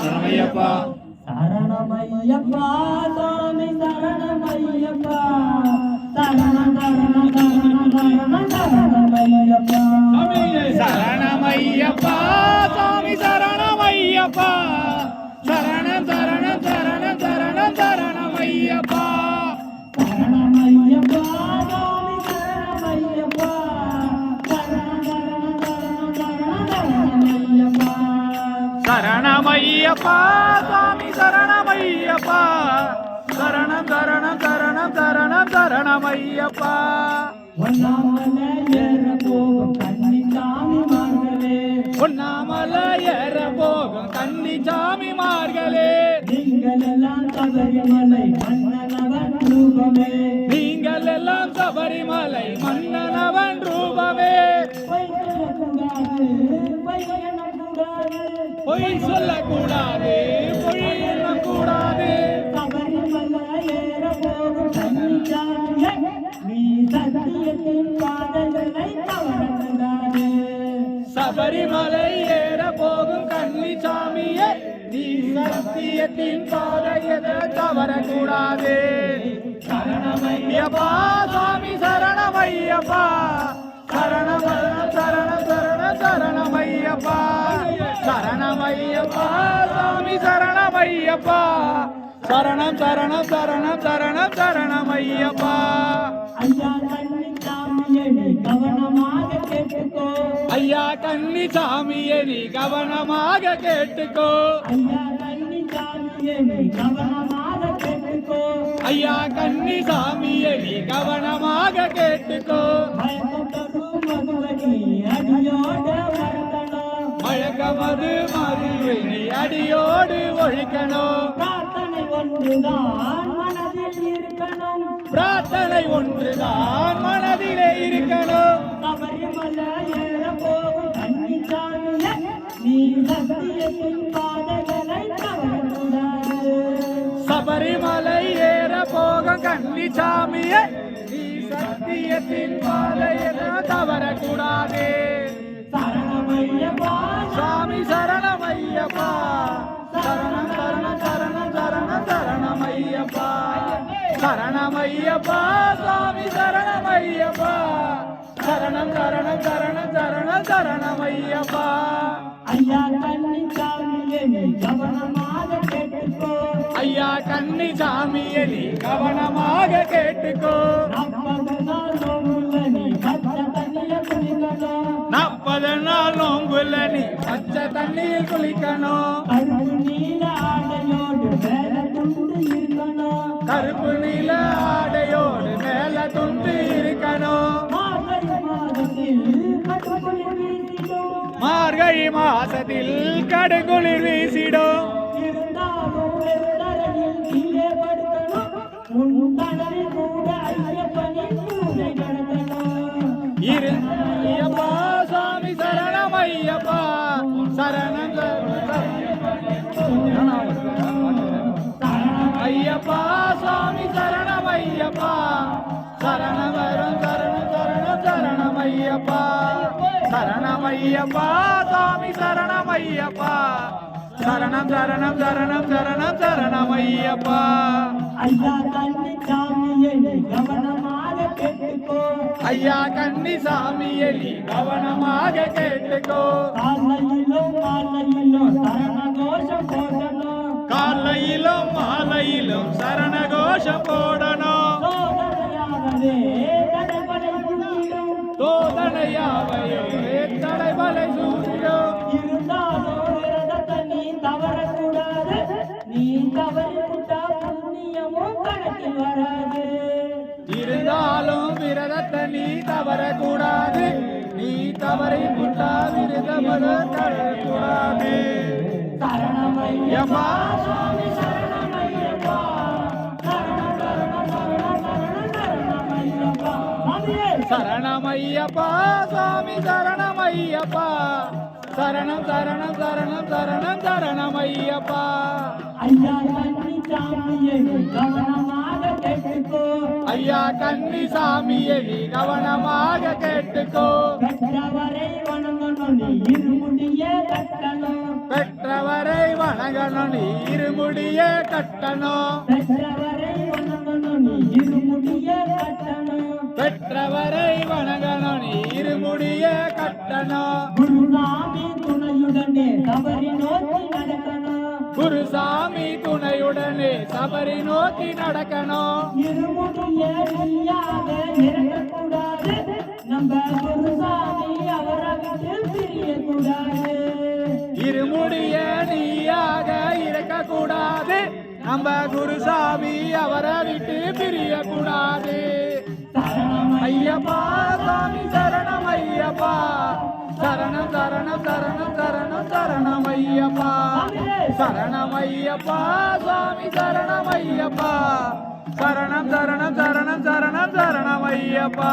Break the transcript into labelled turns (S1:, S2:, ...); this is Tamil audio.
S1: சரணமையப்பா
S2: சரணமையப்பா சாமி சரணமையப்பா. சரணம் சரணம் சரணம் சரணம் சரணமையப்பா
S1: சரணமையப்பா சாமி சரணமையப்பா. சரணம் சரணம் சரணம் சரணம் சரணமையப்பா
S2: சரணமையப்பா. சரணமையப்பா சரணமையப்பா
S1: சாமி சரணமையப்பா. சரணம் சரணம் சரணம் சரணம் சரணமையப்பா.
S2: ஒன்னாமல ஏற போகும் கன்னி சாமி மார்களே.
S1: உண்ணாமல ஏற போகும் கன்னி சாமிமார்களே
S2: நீங்கள் எல்லாம் சபரிமலை மன்னனவன் ரூபமே.
S1: நீங்கள் எல்லாம் சபரிமலை மன்னனவன் ரூபமே.
S2: பொய் சொல்லக்கூடாது பொய் எண்ணக்கூடாது. சபரிமலை ஏற போகும்
S1: கன்னி சாமியே நீ சத்தியத்தின் பாதையத தவறக்கூடாது. சரணமையப்பா சாமி சரணமையப்பா சரணம் சரண சரணம். சரணமையப்பா சாமி சரணமையப்பா. சரணம் சரணம் சரணம் சரணம் சரணமையப்பா.
S2: ஐயா கன்னிச்சாமியே நீ கவனமாக கேட்டுக்கோ.
S1: ஐயா கன்னி சாமியை நீ கவனமாக கேட்டுக்கோ.
S2: ஐயா கன்னிச்சாமியே நீ கவனமாக கேட்டுக்கோ.
S1: ஐயா கன்னி சாமியை நீ கவனமாக கேட்டுக்கோ.
S2: மதுவனி அடியோட
S1: மழக்கமது மதுவை நீ அடியோடு ஒழிக்கணும்.
S2: பிரார்த்தனை ஒன்றுதான் மனதில் இருக்கணும்.
S1: பிரார்த்தனை ஒன்றுதான் மனதிலே இருக்கணும்.
S2: சபரிமலை ஏற போகும் கன்னிச்சாமியே நீ சத்தியத்தின் பாதைகளை தவறக்கூடாது
S1: சபரிமலை ஏற போகும் கன்னி சாமியை நீ சத்தியத்தின் பாதையில தவறக்கூடாது
S2: சரணமையப்பா
S1: சரணம் சரணம் சரணம் சரணம் சரணமையப்பா சரணமையப்பா சாமி சரணமையப்பா சரணம் சரணம் சரணம் சரணம் சரணமையப்பா
S2: ஐயா கன்னிச்சாமியே நீ கவனமாக கேட்டுக்கோ
S1: ஐயா கன்னி சாமியை நீ கவனமாக நோங்குல நீ பச்சை தண்ணியில் குளிக்கணும்.
S2: கருப்பு நீல ஆடையோடு மேல துண்டு இருக்கணும்.
S1: கருப்பு நீல ஆடையோடு மேல துண்டு இருக்கணும்.
S2: மார்கழி மாதத்தில் கட்டுக்குள் வீசிடும்.
S1: மார்கழி மாசத்தில் கடுகுளிர் வீசிடும். சரணம் ஐயப்பா சாமி சரணம் ஐயப்பா சரணம் சரணம் சரணம் சரணம் சரணம் ஐயப்பா
S2: ஐயா கண்ணி சாமியை நீ கவனமாக கேட்டுக்கோ
S1: ஐயா கன்னி சாமியை நீ கவனமாக கேட்டுக்கோ
S2: காலையிலும் மாலையிலும் சரண கோஷம் போடணும்
S1: காலையிலும்
S2: தவறக்கூடாது நீ தவறி விட்டா புண்ணியமும் கணக்கில் வராது
S1: இருந்தாலும் விரதத்தை நீ தவறக்கூடாது நீ தவறி விட்டா விரதமத தவறக்கூடாது
S2: சரணமையப்பா
S1: யப்பா
S2: சுவாமி சரணமையப்பா சரணம் சரணம் சரணம் சரணம் சரணமையப்பா ஐயா கண்ணி சாமியை கவனமாக கேட்டுக்கோ
S1: ஐயா கன்னிசாமியை நீ கவனமாக கேட்டுக்கோ.
S2: பெற்றவரை வணங்கணும் நீ இருமுடிய கட்டணும்.
S1: பெற்றவரை வணங்கணும் நீ இருமுடிய கட்டணும்.
S2: பெற்றவரை வணங்கணும் இருமுடிய கட்டணும்.
S1: பெற்றவரை வணங்கணும் இருமுடிய கட்டணும்.
S2: குருநாமி துணையுடனே தவறி நோக்கி நடக்கணும்
S1: குருசாமி துணையுடனே சபரி நோக்கி நடக்கணும்
S2: இருமுடிய நீயாக இருக்கக்கூடாது நம்ம குருசாமி அவரை விட்டு பிரியக்கூடாது.
S1: இருமுடிய நம்ம குருசாமி அவரை விட்டு பிரிய கூடாது ஐயப்பா சாமி சரணம் ஐயப்பா. சரணம் சரணம் சரணம் சரணம் சரணம் ஐயப்பா. சரணம் ஐயப்பா சுவாமி சரணம் ஐயப்பா. சரணம் சரணம் சரணம் சரணம் சரணம்
S2: ஐயப்பா.